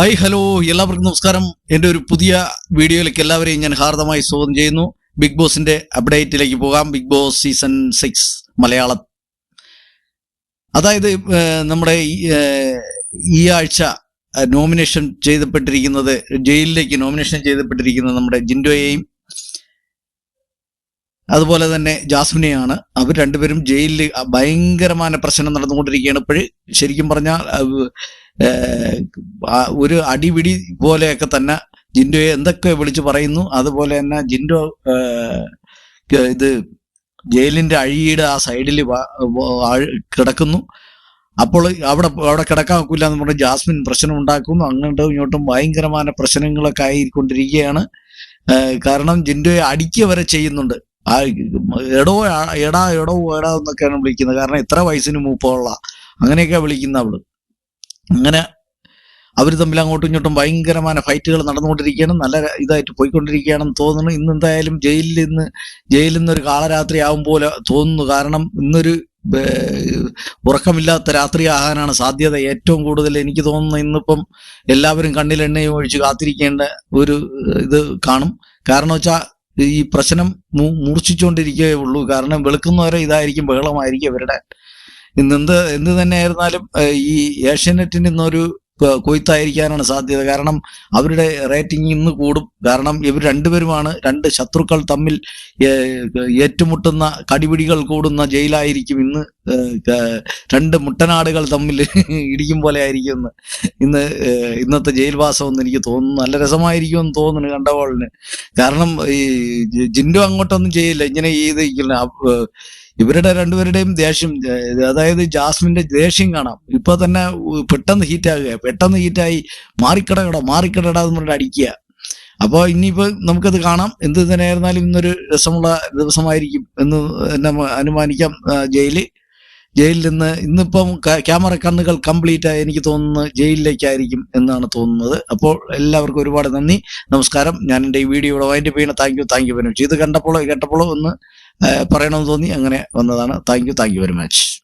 Hi hello. എല്ലാവർക്കും നമസ്കാരം. എന്റെ ഒരു പുതിയ വീഡിയോയിലേക്ക് എല്ലാവരെയും ഞാൻ ഹാർദമായി സ്വാഗതം ചെയ്യുന്നു. ബിഗ് ബോസിന്റെ അപ്ഡേറ്റിലേക്ക് പോകാം. Big boss season six Malayalam. അതായത് നമ്മുടെ ഈ, ആഴ്ച നോമിനേഷൻ ചെയ്തപ്പെട്ടിരിക്കുന്നത് ജയിലിലേക്ക് നോമിനേഷൻ ചെയ്തപ്പെട്ടിരിക്കുന്നത് നമ്മുടെ ജിൻഡോയെയും അതുപോലെ തന്നെ ജാസ്മിനെയാണ്. അവർ രണ്ടുപേരും ജയിലിൽ ഭയങ്കരമായ പ്രശ്നം നടന്നുകൊണ്ടിരിക്കുകയാണ്. ഇപ്പോഴും ശരിക്കും പറഞ്ഞാൽ ഒരു അടിപിടി പോലെയൊക്കെ തന്നെ ജിൻഡോയെ എന്തൊക്കെ വിളിച്ചു പറയുന്നു? അതുപോലെ തന്നെ ജിൻഡോ ഇത് ജയിലിന്റെ അഴിയുടെ ആ സൈഡിൽ കിടക്കുന്നു. അപ്പോൾ അവിടെ അവിടെ കിടക്കാൻ ഒക്കില്ല എന്ന് പറഞ്ഞ് ജാസ്മിൻ പ്രശ്നം ഉണ്ടാക്കുന്നു അങ്ങോട്ടും ഇങ്ങോട്ടും ഭയങ്കരമായ പ്രശ്നങ്ങളൊക്കെ ആയിക്കൊണ്ടിരിക്കുകയാണ്. കാരണം ജിൻഡോയെ അടിക്കുക വരെ ചെയ്യുന്നുണ്ട്. ആ എടോ എടാ എടോ എടാ എന്നൊക്കെയാണ് വിളിക്കുന്നത്. കാരണം എത്ര വയസ്സിന് മൂപ്പമുള്ള അങ്ങനെയൊക്കെയാണ് വിളിക്കുന്ന അവൾ. അങ്ങനെ അവർ തമ്മിൽ അങ്ങോട്ടും ഇങ്ങോട്ടും ഭയങ്കരമായ ഫൈറ്റുകൾ നടന്നുകൊണ്ടിരിക്കുകയാണ്. നല്ല ഇതായിട്ട് പോയിക്കൊണ്ടിരിക്കുകയാണെന്ന് തോന്നുന്നു. ഇന്ന് എന്തായാലും ജയിലിൽ നിന്ന് ജയിലിൽ നിന്ന് ഒരു കാളരാത്രി ആവും പോലെ തോന്നുന്നു. കാരണം ഇന്നൊരു ഉറക്കമില്ലാത്ത രാത്രി ആകാനാണ് സാധ്യത ഏറ്റവും കൂടുതൽ. എനിക്ക് തോന്നുന്നു ഇന്നിപ്പം എല്ലാവരും കണ്ണിൽ എണ്ണയും ഒഴിച്ച് കാത്തിരിക്കേണ്ട ഒരു ഇത് കാണും. കാരണം വെച്ചാൽ ഈ പ്രശ്നം മൂർച്ഛിച്ചുകൊണ്ടിരിക്കുകയേ ഉള്ളൂ. കാരണം വെളുക്കുന്നവരെ ഇതായിരിക്കും ബഹളമായിരിക്കും ഇവരുടെ ഇന്ന് എന്ത് തന്നെയായിരുന്നാലും ഈ ഏഷ്യാനെറ്റിന് ഇന്നൊരു കൊയ്ത്തായിരിക്കാനാണ് സാധ്യത. കാരണം അവരുടെ റേറ്റിംഗ് ഇന്ന് കൂടും. കാരണം ഇവർ രണ്ടുപേരുമാണ് രണ്ട് ശത്രുക്കൾ തമ്മിൽ ഏറ്റുമുട്ടുന്ന കടിപിടികൾ കൂടുന്ന ജയിലായിരിക്കും ഇന്ന് രണ്ട് മുട്ടനാടുകൾ തമ്മിൽ ഇടിക്കും പോലെ ആയിരിക്കും ഇന്ന്. ഇന്ന് ഇന്നത്തെ ജയിൽവാസം എന്ന് എനിക്ക് തോന്നുന്നു. നല്ല രസമായിരിക്കും എന്ന് തോന്നുന്നു കണ്ടവളിന് കാരണം ഈ ജിൻഡു അങ്ങോട്ടൊന്നും ചെയ്യില്ല. ഇങ്ങനെ ചെയ്ത് ഇരിക്കില്ല. അപ്പ- ഇവരുടെ രണ്ടുപേരുടെയും ദേഷ്യം അതായത് ജാസ്മിന്റെ ദേഷ്യം കാണാം. ഇപ്പൊ തന്നെ പെട്ടെന്ന് ഹീറ്റ് ഹീറ്റാകുക പെട്ടെന്ന് ഹീറ്റായി മാറിക്കിടകട മാറിക്കിടട എന്ന് പറഞ്ഞിട്ട് അടിക്കുക. അപ്പോൾ ഇനിയിപ്പോൾ നമുക്കത് കാണാം. എന്ത് തന്നെയായിരുന്നാലും ഇന്നൊരു രസമുള്ള ദിവസമായിരിക്കും എന്ന് തന്നെ അനുമാനിക്കാം ജയിൽ. ജയിലിൽ നിന്ന് ഇന്നിപ്പം ക്യാമറ കണ്ണുകൾ കംപ്ലീറ്റ് ആയി എനിക്ക് തോന്നുന്നത് ജയിലിലേക്കായിരിക്കും എന്നാണ് തോന്നുന്നത്. അപ്പോൾ എല്ലാവർക്കും ഒരുപാട് നന്ദി. നമസ്കാരം. ഞാൻ എന്റെ ഈ വീഡിയോ വൈൻഡ് ചെയ്യണം thank you thank you very much ഇത് കണ്ടപ്പോഴോ കേട്ടപ്പോഴോ ഒന്ന് പറയണമെന്ന് തോന്നി. അങ്ങനെ വന്നതാണ്. Thank you thank you very much